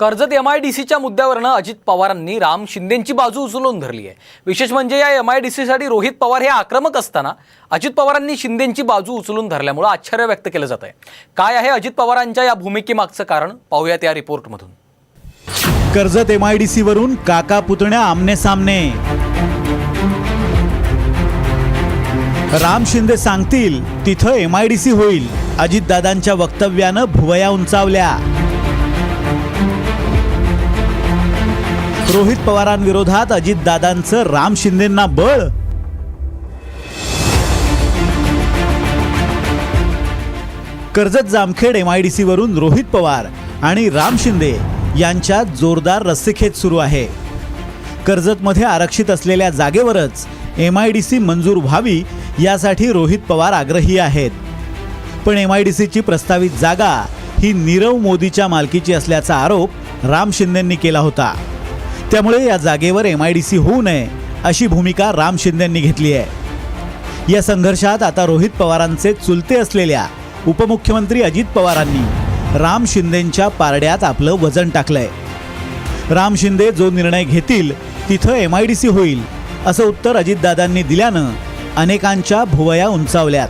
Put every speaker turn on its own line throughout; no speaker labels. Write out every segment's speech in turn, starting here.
Karjat M I D सीच्या मुद्द्यावरनं अजित पवारांनी राम शिंदेची बाजू उचलून धरली आहे. विशेष म्हणजे या एम आय डी सीसाठी रोहित पवार हे आक्रमक असताना अजित पवारांनी शिंदेंची बाजू उचलून धरल्यामुळे आश्चर्य व्यक्त केलं जात आहे. काय आहे अजित पवारांच्या या भूमिकेमागचं कारण? पाहूयात या रिपोर्टमधून.
कर्जत एम आय डी सीवरून काका पुतण्या आमने सामने. राम शिंदे सांगतील तिथं एम आय डी सी होईल. अजितदादांच्या वक्तव्यानं भुवया उंचावल्या. रोहित पवारांविरोधात अजितदादांचं राम शिंदेंना बळ. Karjat Jamkhed M I D वरून रोहित पवार आणि राम शिंदे यांच्यात जोरदार रस्सीखेच सुरू आहे. कर्जतमध्ये आरक्षित असलेल्या जागेवरच एम आय डी सी मंजूर व्हावी यासाठी रोहित पवार आग्रही आहेत. पण एम आय डी सीची प्रस्तावित जागा ही नीरव मोदीच्या मालकीची असल्याचा आरोप राम शिंदेंनी केला होता. त्यामुळे या जागेवर एम आय डी सी होऊ नये अशी भूमिका राम शिंदेंनी घेतली आहे. या संघर्षात आता रोहित पवारांचे चुलते असलेल्या उपमुख्यमंत्री अजित पवारांनी राम शिंदेंच्या पारड्यात आपलं वजन टाकलंय. राम शिंदे जो निर्णय घेतील तिथं एम आय डी सी होईल असं उत्तर अजितदादांनी दिल्यानं अनेकांच्या भुवया उंचावल्यात.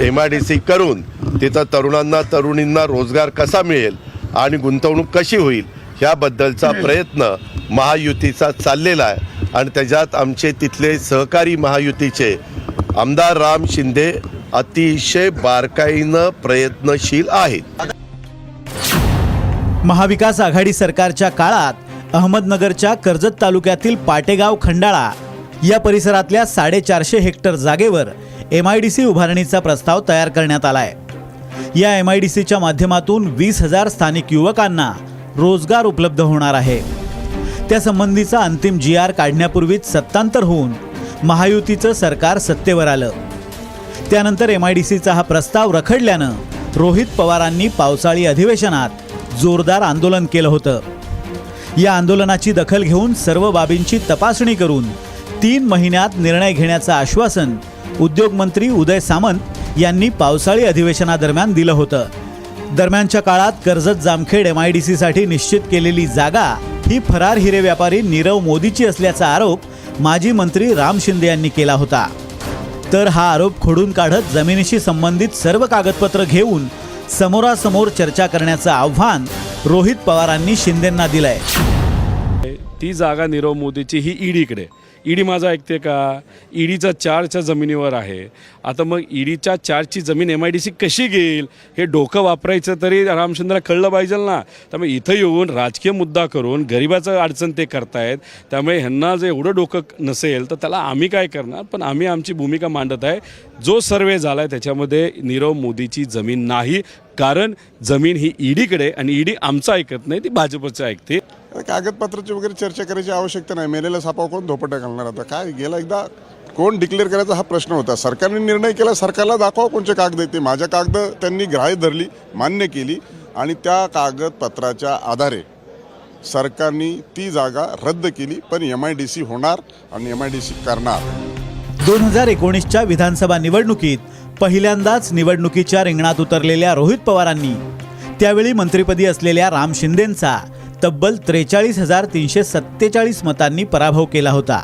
एम आय डी सी करून तिथं तरुणांना तरुणींना रोजगार कसा मिळेल आणि गुंतवणूक कशी होईल ह्याबद्दलचा प्रयत्न महायुतीचा चाललेला आहे. आणि त्याच्यात आमचे तिथले सहकारी महायुतीचे आमदार राम शिंदे अतिशय बारकाईनं प्रयत्नशील आहेत.
महाविकास आघाडी सरकारच्या काळात अहमदनगरच्या कर्जत तालुक्यातील पाटेगाव खंडाळा या परिसरातल्या साडेचारशे हेक्टर जागेवर एम आय डी सी उभारणीचा प्रस्ताव तयार करण्यात आलाय. या एम आय डी सीच्या माध्यमातून वीस हजार स्थानिक युवकांना रोजगार उपलब्ध होणार आहे. त्यासंबंधीचा अंतिम जी आर काढण्यापूर्वीच सत्तांतर होऊन महायुतीचं सरकार सत्तेवर आलं. त्यानंतर एम आय डी सीचा हा प्रस्ताव रखडल्यानं रोहित पवारांनी पावसाळी अधिवेशनात जोरदार आंदोलन केलं होतं. या आंदोलनाची दखल घेऊन सर्व बाबींची तपासणी करून तीन महिन्यात निर्णय घेण्याचं आश्वासन उद्योगमंत्री उदय सामंत यांनी पावसाळी अधिवेशनादरम्यान दिलं होतं. दरम्यानच्या काळात Karjat Jamkhed M I D सीसाठी निश्चित केलेली जागा ही फरार हिरे व्यापारी नीरव मोदीची असल्याचा आरोप माजी मंत्री राम शिंदे यांनी केला होता. तर हा आरोप खोडून काढत जमिनीशी संबंधित सर्व कागदपत्र घेऊन समोरासमोर चर्चा करण्याचं आव्हान रोहित पवारांनी शिंदेंना दिलंय.
ती जागा नीरव मोदीची ही ईडीकडे. ईडी माझा ऐकते का? ईडीचा चारच्या जमिनीवर आहे. आता मग ईडीच्या चारची जमीन एम आय डी सी कशी घेईल? हे डोकं वापरायचं तरी रामचंद्रला कळलं पाहिजे ना. त्यामुळे इथं येऊन राजकीय मुद्दा करून गरिबाचं अडचण ते करतायत. त्यामुळे ह्यांना जर एवढं डोकं नसेल तर त्याला आम्ही काय करणार? पण आम्ही आमची भूमिका मांडत आहे. जो सर्वे झाला आहे त्याच्यामध्ये नीरव मोदीची जमीन नाही. कारण जमीन ही ईडीकडे आणि ईडी आमचं ऐकत नाही ती भाजपचं ऐकते.
कागदपत्राची वगैरे चर्चा करायची आवश्यकता नाही. मेलेला सापा कोण धोपटा घालणार आता? काय? गेला एकदा कोण डिक्लेअर करायचा हा प्रश्न होता. सरकारने निर्णय केला सरकारला दाखवा कोणचे कागद येते माझ्या कागद त्यांनी ग्राह्य धरली मान्य केली आणि त्या कागदपत्राच्या आधारे सरकारने ती जागा रद्द केली पण एम आय डी सी होणार आणि एम आय डी सी करणार.
दोन हजार एकोणीसच्या विधानसभा निवडणुकीत पहिल्यांदाच निवडणुकीच्या रिंगणात उतरलेल्या रोहित पवारांनी त्यावेळी मंत्रिपदी असलेल्या राम शिंदेंचा तब्बल त्रेचाळीस हजार तीनशे सत्तेचाळीस मतांनी पराभव केला होता.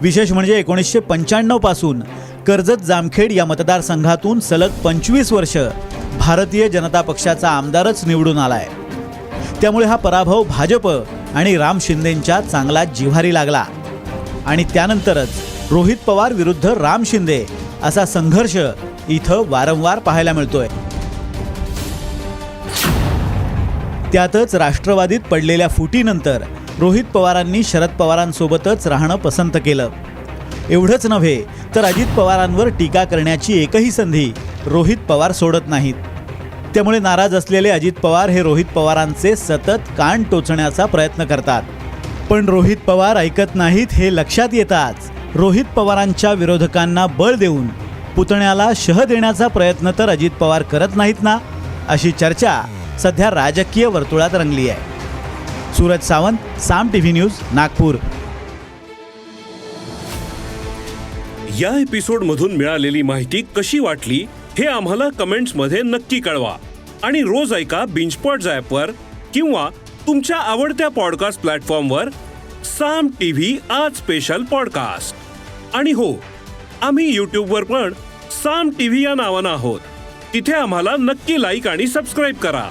विशेष म्हणजे एकोणीसशे पंच्याण्णवपासून कर्जत जामखेड या मतदारसंघातून सलग पंचवीस वर्ष भारतीय जनता पक्षाचा आमदारच निवडून आलाय. त्यामुळे हा पराभव भाजप आणि राम शिंदेंच्या चांगला जिव्हारी लागला. आणि त्यानंतरच रोहित पवार विरुद्ध राम शिंदे असा संघर्ष इथं वारंवार पाहायला मिळतोय. त्यातच राष्ट्रवादीत पडलेल्या फुटीनंतर रोहित पवारांनी शरद पवारांसोबतच राहणं पसंत केलं. एवढंच नव्हे तर अजित पवारांवर टीका करण्याची एकही संधी रोहित पवार सोडत नाहीत. त्यामुळे नाराज असलेले अजित पवार हे रोहित पवारांचे सतत कान टोचण्याचा प्रयत्न करतात. पण रोहित पवार ऐकत नाहीत हे लक्षात येताच रोहित पवारांच्या विरोधकांना बळ देऊन पुतण्याला शह देण्याचा प्रयत्न तर अजित पवार करत नाहीत ना? अशी चर्चा सध्या राजकीय वर्तुळात रंगली आहे. Suraj Sawant Saam TV news Nagpur.
या एपिसोड मधून मिळालेली माहिती कशी वाटली हे आम्हाला कमेंट्समध्ये नक्की कळवा. आणि रोज ऐका बिंचपॉट वर किंवा तुमच्या आवडत्या पॉडकास्ट प्लॅटफॉर्मवर साम टीव्ही आज स्पेशल पॉडकास्ट आणि हो आम्ही यूट्यूबवर पण साम टीव्ही या नावानं आहोत. तिथे आम्हाला नक्की लाईक आणि सबस्क्राईब करा.